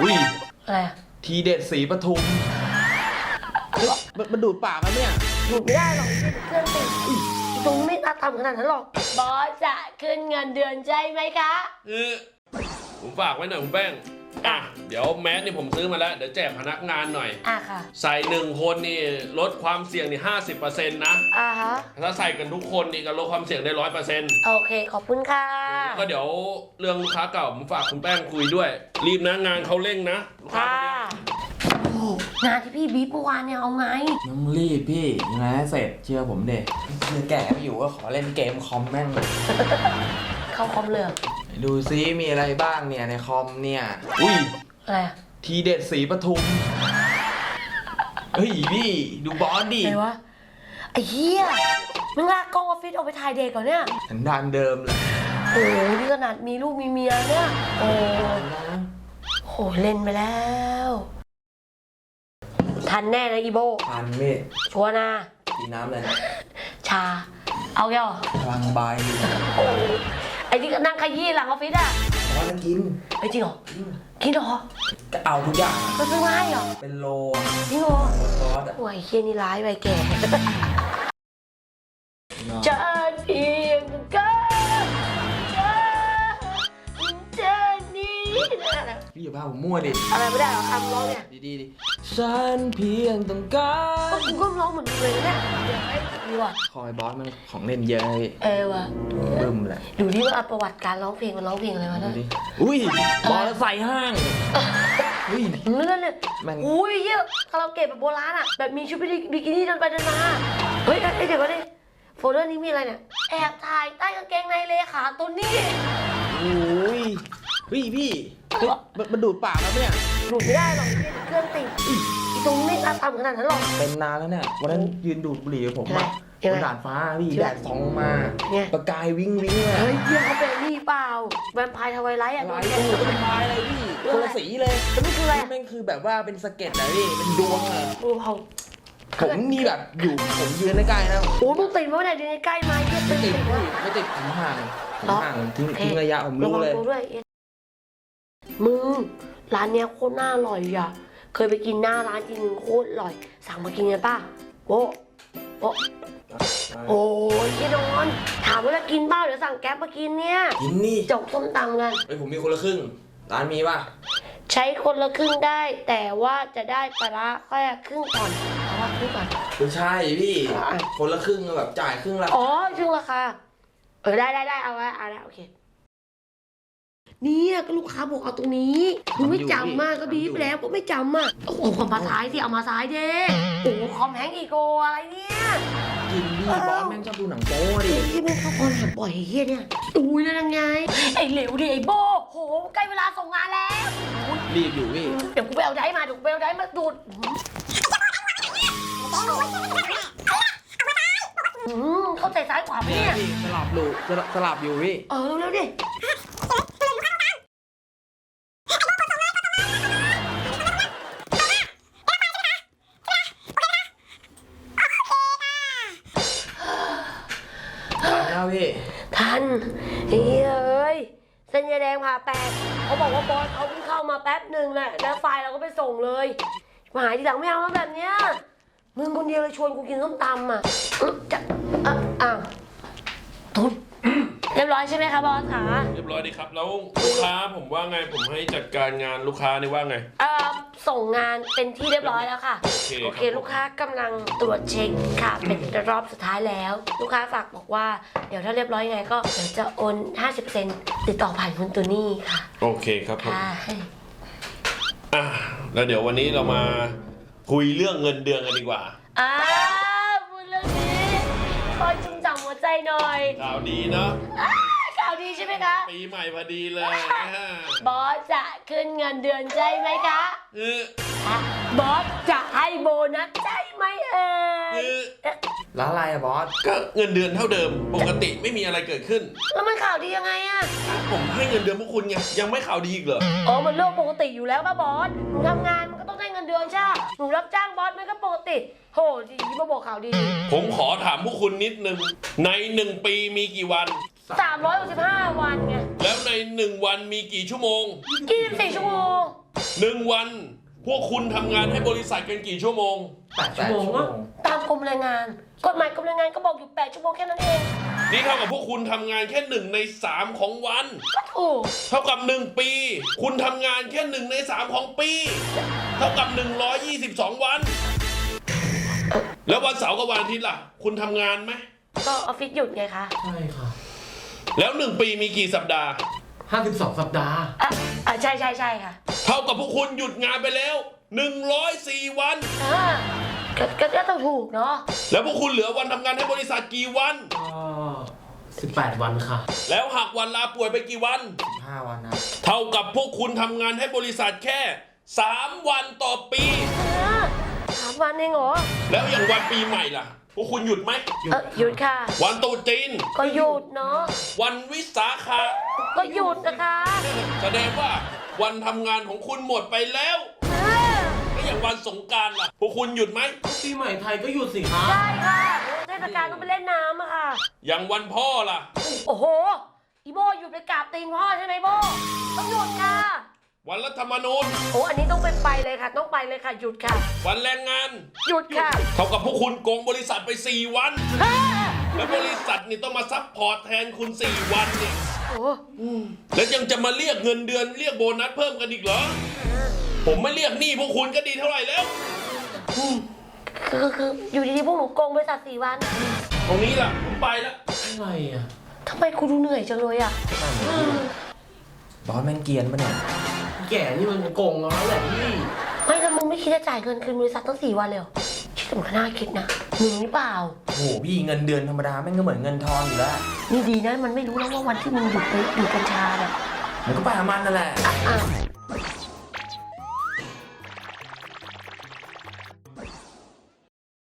อุ้ยอะไรอะทีเด็ดสีปทุมเฮ้ยมันมันดูดปากกันเนี่ยหยุดไม่ได้หรอกเครื่องติดตรงไม่ตาต่ำขนาดนั้นหรอก บอสจะขึ้นเงินเดือนใช่ไหมคะ เออผมฝากไว้หน่อยคุณแป้ง อะเดี๋ยวแมสนี่ผมซื้อมาแล้ว เดี๋ยวแจกพนักงานหน่อย อะค่ะ ใส่หนึ่งคนนี่ลดความเสี่ยงนี่ห้าสิบเปอร์เซ็นต์นะ อ่าฮะ ถ้าใส่กันทุกคนนี่ก็ลดความเสี่ยงได้ร้อยเปอร์เซ็นต์โอเค ขอบคุณค่ะ ก็เดี๋ยวเรื่องลูกค้าเก่าผมฝากคุณแป้งคุยด้วย รีบนะงานเขาเร่งนะลูกค้าค่ะคนนี้โอ้งานที่พี่บีบเมื่อวานเนี่ยเอาไงต้องรีบพี่ยังไงให้เสร็จเชื่อผมเด็เชื่อแก่ไม่อยู่ก็ขอเล่นเกมคอมแม่ง เข้าคอมเลยเหรอ ดูซิมีอะไรบ้างเนี่ยในคอมเนี่ย อุ้ย อะไรอะทีเด็ดสีปทุม เฮ้ยพี่ดูบอสดิไหนวะไอ้เหี้ยมึงลากกล้องออฟฟิศออกไปถ่ายเด็กก่อนเนี่ย สันดานเดิมเลยโอ้โหนี่ขนาดมีลูกมีเมียเนี่ย โอ้โหเล่นไปแล้ว ทันแน่นะอีโบพันพี่ชัวร์นะ กินน้ำเลยนะชา เอาแก้วเหรอพลังใบโอ้โห ไอ้ที่นั่งขยี้หลังออฟฟิศอะบอสจะกิน ไอ้ยจริงเหรอกินเหรอก็เอาทุกอย่าง มันซื้อมาให้เหรอเป็นโลจริงเหรอบอสอะ โอ้ยเฮียนี่ร้ายไปแก่ อะไรพี่อย่าพาผมมั่วดิ อะไรไม่ได้หรอคำร้องเนี่ยดีดีๆดิฉันเพียงต้องกาก็รกูก็ร้องเหมือนมึงเลยนะเนี่ยเดี๋ยวให้ดีว่ะคอยบอสมันของเล่นเยอะนะพี่เออว่ะบึ้มแหละดูที่ว่าเอาประวัติการร้องเพลงมันร้องเพลงอะไรมาดูนะดิอุ้ยบอสใส่ห้างอุ้ย นั่นเลยมันอุ้ยเยี่ยคาราโอเกะแบบโบราณอะแบบมีชุดบิกินี่เดินไปเดินมาเฮ้ยเอ้ยเดี๋ยวก่อนดิโฟลเดอร์นี้มีอะไรเนี่ยแอบถ่ายใต้กางเกงในเลขาตัวนี้ อุ้ย พี่พี่เฮ้ยมันมันดูดปากแล้วเนี่ย หลุดไม่ได้หรอกเครื่องติดอีตรงไม่ตาต่ำขนาดนั้นหรอก เป็นนานแล้วเนี่ย วันนั้นยืนดูดบุหรี่กับผมอะยังบไงนด่านฟ้าพี่ยังไงแดดส่องมาไงประกายวิ้งวิ้งเลยเฮ้ยเยี่ยเขาเป็นนี่เปล่า แวมไพร์ทวายไลท์อะอะไรโดนแกตู้เป็นไม้อะไรพี่คนละสีเลยแล้วมันคืออะไรอะแม่งคือแบบว่าเป็นสะเก็ดนะพี่ เป็นดวงอะดูเขาผมนี่แบบอยู่ผมยืนใกล้ๆนะโอ้ยมึงติดมาไม่ได้ดูใกล้ๆไหมเยี่ยไม่ติติดดติดพี่ไม่ติดผมห่างผมห่างทิ้งทิ้งระยะผมระรู้วังเลย ตัวด้วยเอ็ด มึง ร้านเนี้ยโคตรน่าอร่อยอะ เคยไปกินหน้าร้านจริงโคตรอร่อย สั่งมากินกันป่ะโอ้โอ้โอ้ยพี่นอนถามว่าจะกินเปล่าเดี๋ยวสั่งแก๊ปมากินเนี่ยกินนี่จกส้มตำกันเฮ้ยผมมีคนละครึ่ง ร้านมีป่ะ ใช้คนละครึ่งได้ แต่ว่าจะได้ปลาร้าแค่ครึ่งก่อนเอาว่าครึ่งก่อน ไม่ใช่พี่อะคนละครึ่งแบบจ่ายครึ่งละ อ๋อครึ่งราคา เออได้ได้ได้เอาไว้เอาละโอเค เนี่ยก็ลูกค้าบอกเอาตรงนี้มึงไม่จำมากก็บีบแล้วก็ไม่จำอะโอ้โหเอามาซ้ายสิเอามาซ้ายเด้โอ้โหคอมแฮงอีโกอะไรเนี่ยกินพี่บอสแม่งชอบดูหนังโป๊ดิไอ้ที่ไม่เข้าคอนแฮบบ่อยไอ้เฮียเนี่ยอุ้ยแล้วยังไงไอ้เหลวดิไอ้โบโหใกล้เวลาส่งงานแล้วรีบอยู่พี่เดี๋ยวกูไปเอาไดร์มาเดี๋ยวกูไปเอาไดร์มาดูดอืมเข้าใจซ้ายขวาไหมเนี่ยเนี่ยพี่สลับอยู่สลับสลับอยู่พี่เออเร็วๆดิ พี่ ทันเฮ้ยเอ้ยเส้นยาแดงผ่าแปดเขาบอกว่าบอสเขาเพิ่งเข้ามาแป๊บหนึ่งแหละแล้วไฟล์เราก็ไปส่งเลยมาหายทีหลังไม่เอาแล้วแบบเนี้ยมึงคนเดียวเลยชวนกูกินส้มตำอะอื้อจะอะอ้าวทุบเรียบร้อยใช่ไหมคะบอสคะเรียบร้อยดีครับ แล้วลูกค้าผมว่าไงผมให้จัดการงานลูกค้านี่ว่าไง เอ่อ ส่งงานเป็นที่เรียบร้อยแล้วค่ะ โอเคโอเคครับผมลูกค้ากำลังตรวจเช็คค่ะ เป็นรอบสุดท้ายแล้ว ลูกค้าฝากบอกว่าเดี๋ยวถ้าเรียบร้อยยังไงก็เดี๋ยวจะโอน 50%ติดต่อผ่านคุณตัวนี่ค่ะโอเคครับผมค่ะอะแล้วเดี๋ยววันนี้เรามาคุยเรื่องเงินเดือนกันดีกว่าอ้าวพูดเรื่องนี้คอยจุ่มจังหัวใจหน่อยข่าวดีเนาะ อ้าข่าวดีใช่ ไหมคะ ปีใหม่พอดีเลยอ่าบอสจะขึ้นเงินเดือนใช่ไหมคะเอออะบอสจะให้โบนัสใช่ไหมเอ่เอยอแล้วอะไรอะบอส ก็เงินเดือนเท่าเดิม ปกติไม่มีอะไรเกิดขึ้น แล้วมันข่าวดียังไงอะผมให้เงินเดือนพวกคุณไงยังไม่ข่าวดีอีกเหรอ อ๋อ มันเรื่องปกติอยู่แล้วป่ะบอสหนูทำงานมันก็ต้องได้เงินเดือนใช่ปะหนูรับจ้างบอสมันก็ปกติโหดีมาบอกข่าวดี ผมขอถามพวกคุณนิดนึง ในหนึ่งปีมีกี่วัน 365 วันไงแล้วในหนึ่งวันมีกี่ชั่วโมง 24 ชั่วโมง หนึ่งวัน พวกคุณทำงานให้บริษัทกันกี่ชั่วโมง แปดชั่วโมงวะ ตามกรมแรงงาน กฎหมายกรมแรงงานก็บอกอยู่ 8 ชั่วโมงแค่นั้นเอง นี่เท่ากับพวกคุณทำงานแค่หนึ่งในสามของวัน ก็ถูก เท่ากับหนึ่งปี คุณทำงานแค่หนึ่งในสามของปี เท่ากับหนึ่งร้อยยี่สิบสองวัน แล้ววันเสาร์กับวันอาทิตย์ล่ะ คุณทำงานไหมก็ออฟฟิศหยุดไงคะ ใช่ค่ะ แล้วหนึ่งปีมีกี่สัปดาห์ห้าสิบสองสัปดาห์ อะอะใช่ใช่ใช่ค่ะเท่ากับพวกคุณหยุดงานไปแล้ว 104 วัน อ่าก็ก็ก็ต้องถูกเนาะแล้วพวกคุณเหลือวันทำงานให้บริษัทกี่วัน ก็สิบแปดวันค่ะ แล้วหักวันลาป่วยไปกี่วันห้าวันนะ เท่ากับพวกคุณทำงานให้บริษัทแค่ 3 วันต่อปี อ่าสามวันเองเหรอ แล้วอย่างวันปีใหม่ล่ะพ วกคุณหยุดไหม เออหยุดค่ะ วันตรุษจีน ก็หยุดเนาะ วันวิสาขะก็หยุดนะคะแสดงว่าวันทำงานของคุณหมดไปแล้วอ่าแล้วอย่างวันสงกรารล่ะ พวกคุณหยุดไหม ปีใหม่ไทยก็หยุดสิคะใช่ค่ะเทศกาลต้องไปเล่นน้ำอะค่ะ อย่างวันพ่อล่ะ โอ้โห อีโบหยุดไปกราบตีนพ่อใช่ไหมโบต้องหยุดค่ะ วันรัฐธรรมนูญ โอ้อันนี้ต้องเป็นไปเลยค่ะ ต้องไปเลยค่ะ หยุดค่ะ วันแรงงานหยุดค่ะเท่ากับพวกคุณโกงบริษัทไป 4 วันอ่าแล้วบริษัทนี่ต้องมาซัพพอร์ตแทนคุณ 4 วันเนี่ย โอ้แล้วยังจะมาเรียกเงินเดือนเรียกโบนัสเพิ่มกันอีกเหรอ ผมไม่เรียกหนี้พวกคุณก็ดีเท่าไหร่แล้วคือคืออยู่ดีๆพวกหนูโกงบริษัทสี่วันตรงนี้ล่ะผมไปแล้วอะไรอะทำไมคุณดูเหนื่อยจังเลยอะบอสแม่งเกรียนปะเนี่ย แก่นี่มันโกงเราแล้วแหละพี่ ไม่แล้วมึงไม่คิดจะจ่ายเงินคืนบริษัทตั้งสี่วันเลยเหรอคิดแต่มันก็น่าคิดนะมึงหรือเปล่า โอ้โหพี่เงินเดือนธรรมดาแม่งก็เหมือนเงินทอนอยู่แล้ว นี่ดีนะมันไม่รู้นะว่าวันที่มึงหยุดไปหยุดกัญชาเนี่ยมันก็ไปกับมันนั่นแหละอะ